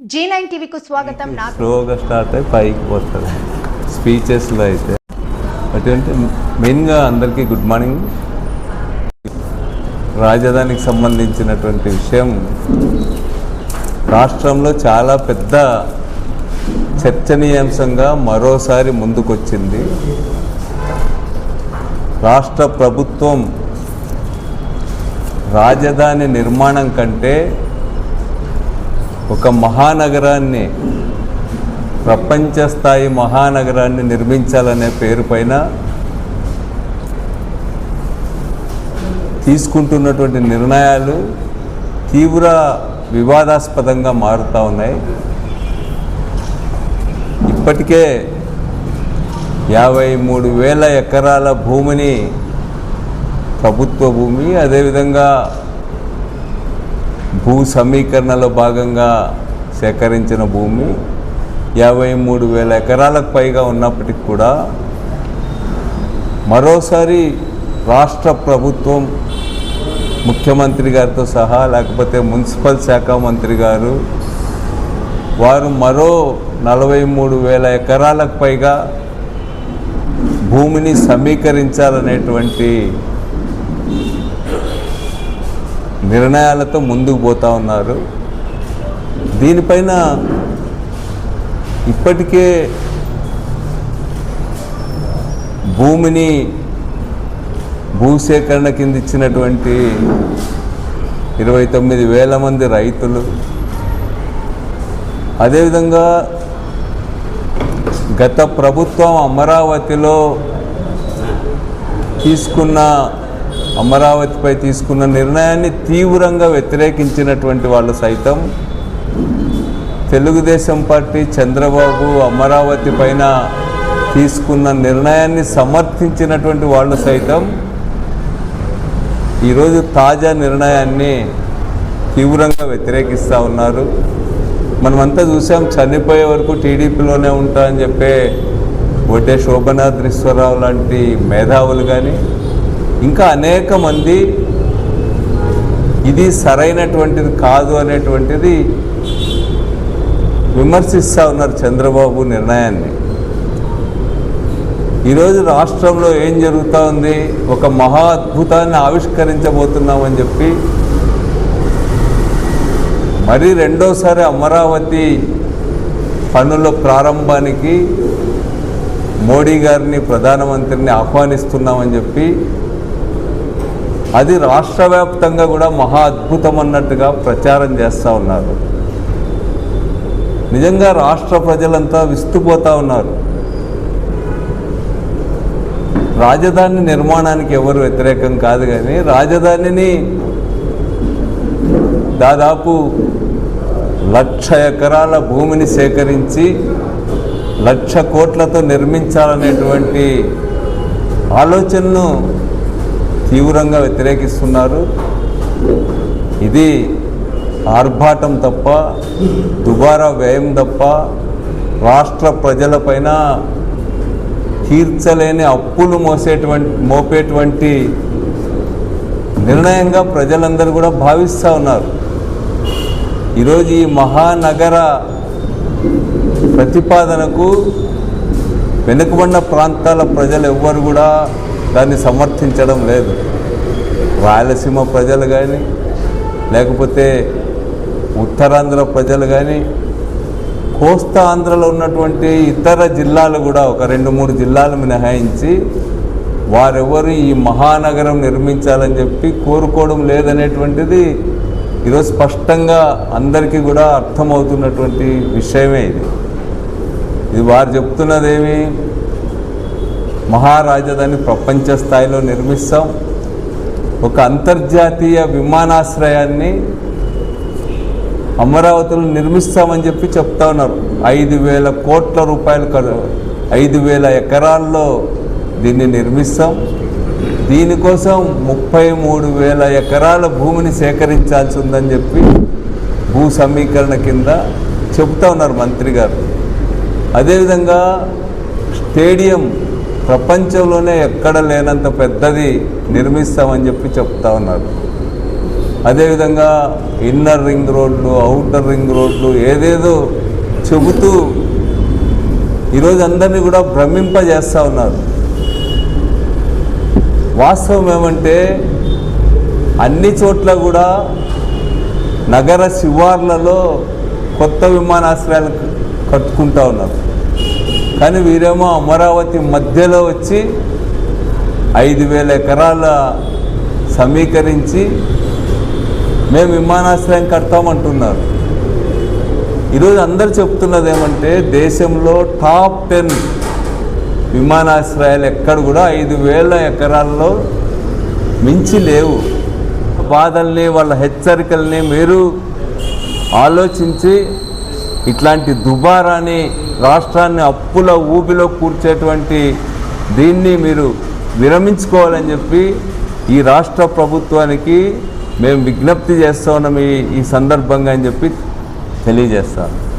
G nine టీవీకు స్వాగతం. స్లోగా start అయ్యి పైకి వస్తుంది స్పీచెస్లో అయితే. అటువంటి మెయిన్గా అందరికీ గుడ్ మార్నింగ్ రాజధానికి సంబంధించినటువంటి విషయం. రాష్ట్రంలో చాలా పెద్ద చర్చనీయాంశంగా మరోసారి ముందుకొచ్చింది. రాష్ట్ర ప్రభుత్వం రాజధాని నిర్మాణం కంటే ఒక మహానగరాన్ని ప్రపంచ స్థాయి మహానగరాన్ని నిర్మించాలనే పేరు పైన తీసుకుంటున్నటువంటి నిర్ణయాలు తీవ్ర వివాదాస్పదంగా మారుతూ ఉన్నాయి. ఇప్పటికే యాభై మూడు వేల ఎకరాల భూమిని ప్రభుత్వ భూమి అదేవిధంగా భూ సమీకరణలో భాగంగా సేకరించిన భూమి యాభై మూడు వేల ఎకరాలకు పైగా ఉన్నప్పటికి కూడా మరోసారి రాష్ట్ర ప్రభుత్వం ముఖ్యమంత్రి గారితో సహా లేకపోతే మున్సిపల్ శాఖ మంత్రి గారు వారు మరో నలభై మూడు వేల ఎకరాలకు పైగా భూమిని సమీకరించాలనేటువంటి నిర్ణయాలతో ముందుకు పోతా ఉన్నారు. దీనిపైన ఇప్పటికే భూమిని భూసేకరణ కింద ఇచ్చినటువంటి ఇరవై తొమ్మిది వేల మంది రైతులు అదేవిధంగా గత ప్రభుత్వం అమరావతిలో తీసుకున్న అమరావతిపై తీసుకున్న నిర్ణయాన్ని తీవ్రంగా వ్యతిరేకించినటువంటి వాళ్ళు సైతం తెలుగుదేశం పార్టీ చంద్రబాబు అమరావతి పైన తీసుకున్న నిర్ణయాన్ని సమర్థించినటువంటి వాళ్ళు సైతం ఈరోజు తాజా నిర్ణయాన్ని తీవ్రంగా వ్యతిరేకిస్తూ ఉన్నారు. మనమంతా చూసాం చనిపోయే వరకు టీడీపీలోనే ఉంటా అని చెప్పే ఒడ్డే శోభనాద్రీశ్వరరావు లాంటి మేధావులు కానీ ఇంకా అనేక మంది ఇది సరైనటువంటిది కాదు అనేటువంటిది విమర్శిస్తూ ఉన్నారు చంద్రబాబు నిర్ణయాన్ని. ఈరోజు రాష్ట్రంలో ఏం జరుగుతూ ఉంది? ఒక మహా అద్భుతాన్ని ఆవిష్కరించబోతున్నామని చెప్పి మరి రెండోసారి అమరావతి పనుల ప్రారంభానికి మోడీ గారిని ప్రధానమంత్రిని ఆహ్వానిస్తున్నామని చెప్పి అది రాష్ట్ర వ్యాప్తంగా కూడా మహా అద్భుతం అన్నట్టుగా ప్రచారం చేస్తూ ఉన్నారు. నిజంగా రాష్ట్ర ప్రజలంతా విస్తుపోతూ ఉన్నారు. రాజధాని నిర్మాణానికి ఎవరు వ్యతిరేకం కాదు కానీ రాజధానిని దాదాపు లక్ష ఎకరాల భూమిని సేకరించి లక్ష కోట్లతో నిర్మించాలనేటువంటి ఆలోచనను తీవ్రంగా వ్యతిరేకిస్తున్నారు. ఇది ఆర్భాటం తప్ప దుబారా వ్యయం తప్ప రాష్ట్ర ప్రజలపైన తీర్చలేని అప్పులు మోసేటువంటి మోపేటువంటి నిర్ణయంగా ప్రజలందరూ కూడా భావిస్తూ ఉన్నారు. ఈరోజు ఈ మహానగర ప్రతిపాదనకు వెనుకబడిన ప్రాంతాల ప్రజలు ఎవ్వరు కూడా దాన్ని సమర్థించడం లేదు. రాయలసీమ ప్రజలు కానీ లేకపోతే ఉత్తరాంధ్ర ప్రజలు కానీ కోస్తా ఆంధ్రలో ఉన్నటువంటి ఇతర జిల్లాలు కూడా ఒక రెండు మూడు జిల్లాలు మినహాయించి వారెవరు ఈ మహానగరం నిర్మించాలని చెప్పి కోరుకోవడం లేదనేటువంటిది ఈరోజు స్పష్టంగా అందరికీ కూడా అర్థమవుతున్నటువంటి విషయమే ఇది. ఇది వారు చెప్తున్నదేమి? మహారాజధాని ప్రపంచ స్థాయిలో నిర్మిస్తాం. ఒక అంతర్జాతీయ విమానాశ్రయాన్ని అమరావతిలో నిర్మిస్తామని చెప్పి చెప్తా ఉన్నారు. ఐదు వేల కోట్ల రూపాయలు ఐదు వేల ఎకరాల్లో దీన్ని నిర్మిస్తాం. దీనికోసం ముప్పై మూడు వేల ఎకరాల భూమిని సేకరించాల్సి ఉందని చెప్పి భూ సమీకరణ కింద చెప్తా ఉన్నారు మంత్రి గారు. అదేవిధంగా స్టేడియం ప్రపంచంలోనే ఎక్కడ లేనంత పెద్దది నిర్మిస్తామని చెప్పి చెప్తా ఉన్నారు అదేవిధంగా ఇన్నర్ రింగ్ రోడ్లు అవుటర్ రింగ్ రోడ్లు ఏదేదో చెబుతూ ఈరోజు అందరినీ కూడా భ్రమింపజేస్తూ ఉన్నారు. వాస్తవం ఏమంటే అన్ని చోట్ల కూడా నగర శివార్లలో కొత్త విమానాశ్రయాలు కట్టుకుంటా ఉన్నారు. కానీ వీరేమో అమరావతి మధ్యలో వచ్చి ఐదు వేల ఎకరాల సమీకరించి మేము విమానాశ్రయం కడతామంటున్నారు. ఈరోజు అందరు చెప్తున్నది ఏమంటే దేశంలో టాప్ టెన్ విమానాశ్రయాలు ఎక్కడ కూడా ఐదు వేల ఎకరాల్లో మించి లేవు. బాధల్ని వాళ్ళ హెచ్చరికల్ని మీరు ఆలోచించి ఇట్లాంటి దుబారాని రాష్ట్రాన్ని అప్పుల ఊబిలో కూర్చేటువంటి దీన్ని మీరు విరమించుకోవాలని చెప్పి ఈ రాష్ట్ర ప్రభుత్వానికి మేము విజ్ఞప్తి చేస్తూ ఉన్నాం ఈ ఈ సందర్భంగా అని చెప్పి తెలియజేస్తాను